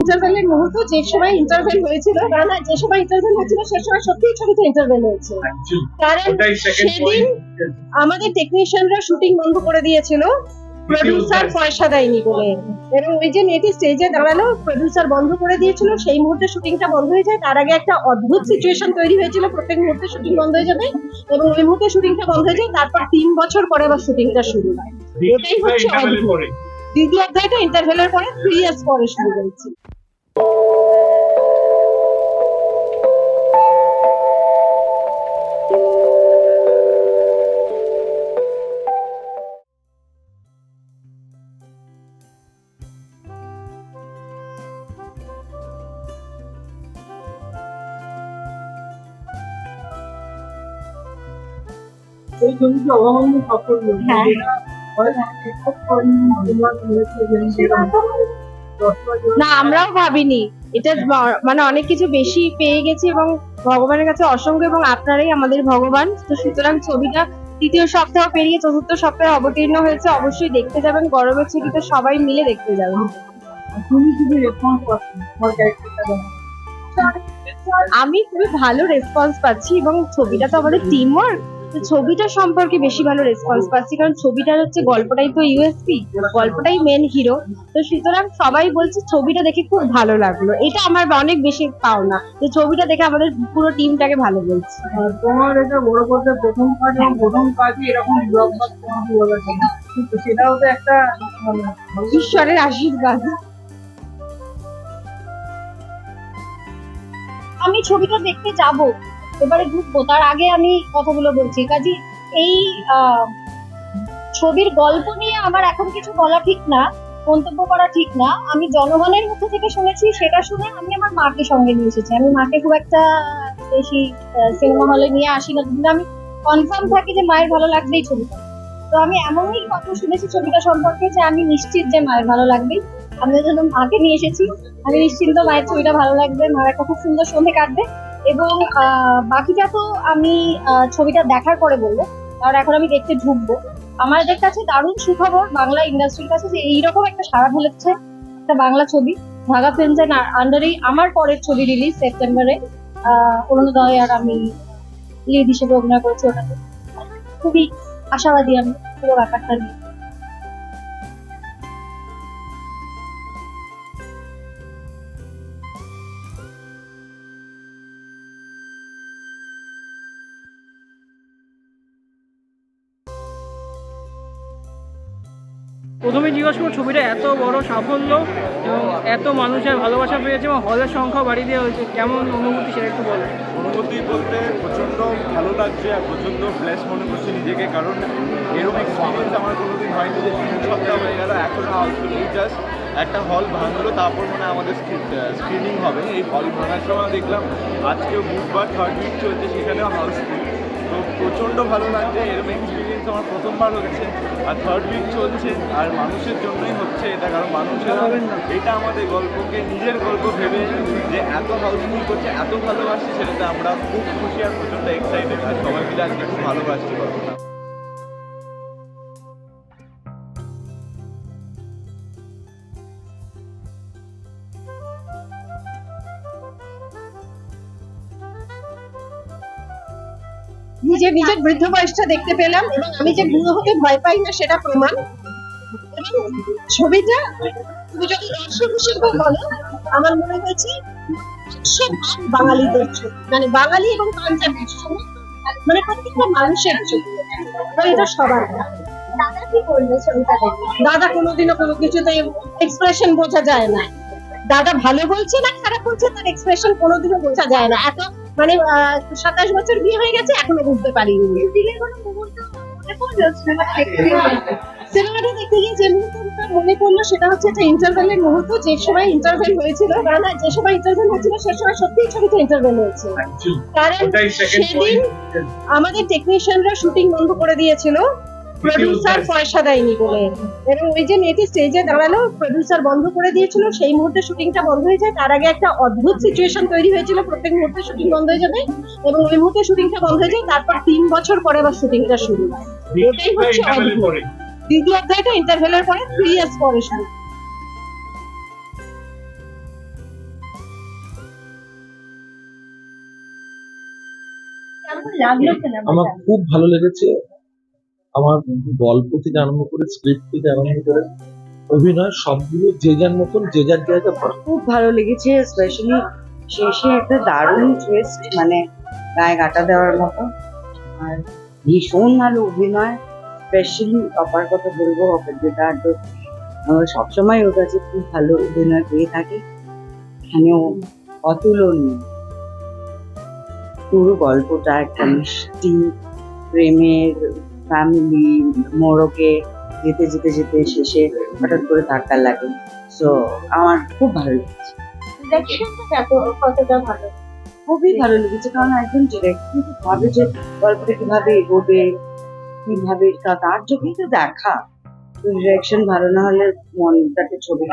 ইন্টারভেলের মুহূর্ত যে সময় ইন্টারভেল হয়েছিল না না যে সময় ইন্টারভেল হয়েছিল সে সময় সত্যিই ছবিতে ইন্টারভেল হয়েছে। কারণ সেদিন আমাদের টেকনিশিয়ানরা শুটিং বন্ধ করে দিয়েছিল প্রডিউসার পয়সা দেয়নি বলে। এবং ওই যে মেয়েটি স্টেজে দাঁড়াল প্রডিউসার বন্ধ করে দিয়েছিল সেই মুহূর্তে শুটিংটা বন্ধ হয়ে যায়। তার আগে একটা অদ্ভুত সিচুয়েশন তৈরি হয়েছিল প্রত্যেক মুহূর্তে শুটিং বন্ধ হয়ে যাবে এবং ওই মুহূর্তে শুটিংটা বন্ধ হয়ে যায় তারপর তিন বছর পরে আবার শুটিংটা শুরু। হয় এটাই হচ্ছে অদ্ভুত। পরে। দ্বিতীয় অধ্যায়টা ইন্টারভেলের পরে থ্রি ইয়ার্স পরে শুরু হয়েছে এই ছবিটি অভাবনীয় সাফল্য হ্যাঁ। না, আমরাও ভাবিনি। এটা মানে অনেক কিছু বেশি পেয়ে গেছি এবং ভগবানের কাছে অসংখ্য এবং আপনারাই আমাদের ভগবান। তো সুতরাং ছবিটা তৃতীয় সপ্তাহ পেরিয়ে চতুর্থ সপ্তাহে অবতীর্ণ হয়েছে, অবশ্যই দেখতে যাবেন। গরমের ছুটিতে সবাই মিলে দেখতে যাবেন। আমি খুবই ভালো রেসপন্স পাচ্ছি এবং ছবিটা তো আমাদের টিম ওয়ার্ক ছবিটা সম্পর্কে বেশি ভালো রেসপন্স পাচ্ছি কারণ ছবিটার হচ্ছে গল্পটাই তো ইউএসপি গল্পটাই মেন হিরো তো সুতরাং সবাই বলছে ছবিটা দেখে খুব ভালো লাগল। এটা আমার অনেক বেশি পাওনা যে ছবিটা দেখে আমাদের পুরো টিমটাকে ভালো বলছে। তোমার এটা বড় পর্দার প্রথম কাজ এবং প্রথম কাজই এরকম কিন্তু সেটাও তো একটা মানে, ঈশ্বরের আশীর্বাদ। আমি ছবিটা দেখতে যাব। এবারে ঢুকবো, তার আগে আমি কথাগুলো বলছি। কাজী এই ছবির গল্প নিয়ে আমার এখন কিছু বলা ঠিক না, মন্তব্য করা ঠিক না। আমি জনগণের মুখ থেকে শুনেছি, সেটা শুনে আমি আমার মাকে সঙ্গে নিয়ে এসেছি। আমি মাকে খুব একটা বেশি সিনেমা হলে নিয়ে আসি না। কিন্তু আমি কনফার্ম থাকি যে মায়ের ভালো লাগবেই ছবিটা। তো আমি এমনই কথা শুনেছি ছবিটা সম্পর্কে যে আমি নিশ্চিত যে মায়ের ভালো লাগবে। আমি জন্য মাকে নিয়ে এসেছি, আমি নিশ্চিন্ত মায়ের ছবিটা ভালো লাগবে, মায়ের একটা খুব সুন্দর সন্ধে কাটবে। এবং বাকিটা তো আমি ছবিটা দেখার পরে বলব। কারণ এখন আমি দেখতে ঢুকবো। আমাদের কাছে দারুণ সুখবর, বাংলা ইন্ডাস্ট্রির কাছে যে এইরকম একটা সারা ঢেলেছে একটা বাংলা ছবি। ঢাকা ফিল্মস এর আন্ডারেই আমার পরের ছবি রিলিজ সেপ্টেম্বরে। অরুণোদয় আর আমি লিড হিসেবে অভিনয় করেছি ওটাতে। খুবই আশাবাদী আমি পুরো ব্যাপারটা নিয়ে। প্রথমে জিজ্ঞাসা করব ছবিটা এত বড় সাফল্য এবং এত মানুষের ভালোবাসা পেয়েছে এবং হলের সংখ্যা বাড়িয়ে দেওয়া হয়েছে, কেমন অনুভূতি সেটা একটু বলো। অনুভূতি বলতে প্রচণ্ড ভালো লাগছে আর প্রচণ্ড ব্লেস মনে করছি নিজেকে, কারণ এরকম এক্সপিরিয়েন্স আমার কোনোদিন হয়নি যে তিন সপ্তাহ হয়ে গেল, এখন জাস্ট একটা হল ভাঙলো, তারপর মানে আমাদের স্ক্রিনিং হবে। এই হল ভাঙার সময় দেখলাম আজকেও বুধবার থার্ড উইক চলছে, সেখানেও হাউসফুল তো প্রচণ্ড ভালো লাগছে, এরকম এক্সপিরিয়েন্স আমার প্রথমবার হচ্ছে, আর থার্ড উইক চলছে, আর মানুষের জন্যই হচ্ছে এটা, কারণ মানুষেরা এটা আমাদের গল্পকে, নিজের গল্প ভেবে যে এত হাউসফুল করছে, এত ভালোবাসছে, সেটাতে আমরা খুব খুশি আর প্রচণ্ড এক্সাইটেড আর সবাই মিলে আজকে খুব ভালোবাসছি গল্পটা। নিজের নিজের বৃদ্ধ বয়সটা দেখতে পেলাম এবং আমি যে বুড়ো হতে ভয় পাই না, সেটা প্রমাণ। ছবিটা তুমি যদি দর্শক হিসেবে বলো, আমার মনে হয়েছে বাঙালিদের ছবি। মানে বাঙালি এবং পাঞ্জাবি সমস্ত মানে প্রত্যেকটা মানুষের ছবি। এটা সবার দাদা কি করবে ছবিটা দাদা কোনোদিনও কোনো কিছুতে এক্সপ্রেশন বোঝা যায় না। দাদা ভালো বলছে না খারাপ বলছে, তার এক্সপ্রেশন কোনোদিনও বোঝা যায় না। এত মানে সাতাশ বছর বিয়ে হয়ে গেছে এখনও বুঝতে পারিনি। সিনেমাটা দেখতে গিয়ে যে মুহূর্তটা মনে পড়ল সেটা হচ্ছে একটা ইন্টারভেলের মুহূর্ত যে সময় ইন্টারভেল হয়েছিল না না যে সময় ইন্টারভেল হয়েছিল সে সময় সত্যিই ছবিতে ইন্টারভেল হয়েছে। কারণ সেদিন আমাদের টেকনিশিয়ানরা শুটিং বন্ধ করে দিয়েছিল। প্রডিউসার পয়সা দেয়নি বলে। এবং ওই যে মেয়েটি স্টেজে দাঁড়াল প্রডিউসার বন্ধ করে দিয়েছিল সেই মুহূর্তে শুটিংটা বন্ধ হয়ে যায়। তার আগে একটা অদ্ভুত সিচুয়েশন তৈরি হয়েছিল প্রত্যেক মুহূর্তে শুটিং বন্ধ হয়ে যাবে এবং ওই মুহূর্তে শুটিংটা বন্ধ হয়ে যায় তারপর তিন বছর পরে আবার শুটিংটা শুরু হয়। ওটাই হচ্ছে দ্বিতীয় অধ্যায়টা ইন্টারভেলের পরে থ্রি ইয়ার্স পরে শুরু আমার খুব ভালো লেগেছে। আমার গল্প থেকে আরম্ভ করে স্ক্রিপ্ট থেকে আরম্ভ করে, অভিনয়, সবগুলো যে যার মতন, যে যার জায়গায় ভালো। খুব ভালো লেগেছে স্পেশালি শেষে একটা দারুণ টুইস্ট মানে গায়ে কাটা দেওয়ার মতো। আর ভীষণ ভালো অভিনয় স্পেশালি অপার কথা বলব অপরাজিতা তো আমরা সবসময় ওর কাছে খুব ভালো অভিনয় পেয়ে থাকি। এখানেও অতুলনীয়। পুরো গল্পটা একটা মিষ্টি প্রেমের ফ্যামিলি মোড়কে যেতে যেতে যেতে শেষে হঠাৎ করে ধাক্কা লাগে। সো আমার খুব ভালো লেগেছে। কতটা ভালো? খুবই ভালো লেগেছে কারণ একদম ডিরেক্ট কিন্তু ভাবে যে গল্পটা কীভাবে এগোবে কীভাবে তা- তার চোখেই তো দেখা। ডিরেকশন ভালো না হলে মনটাকে ছবি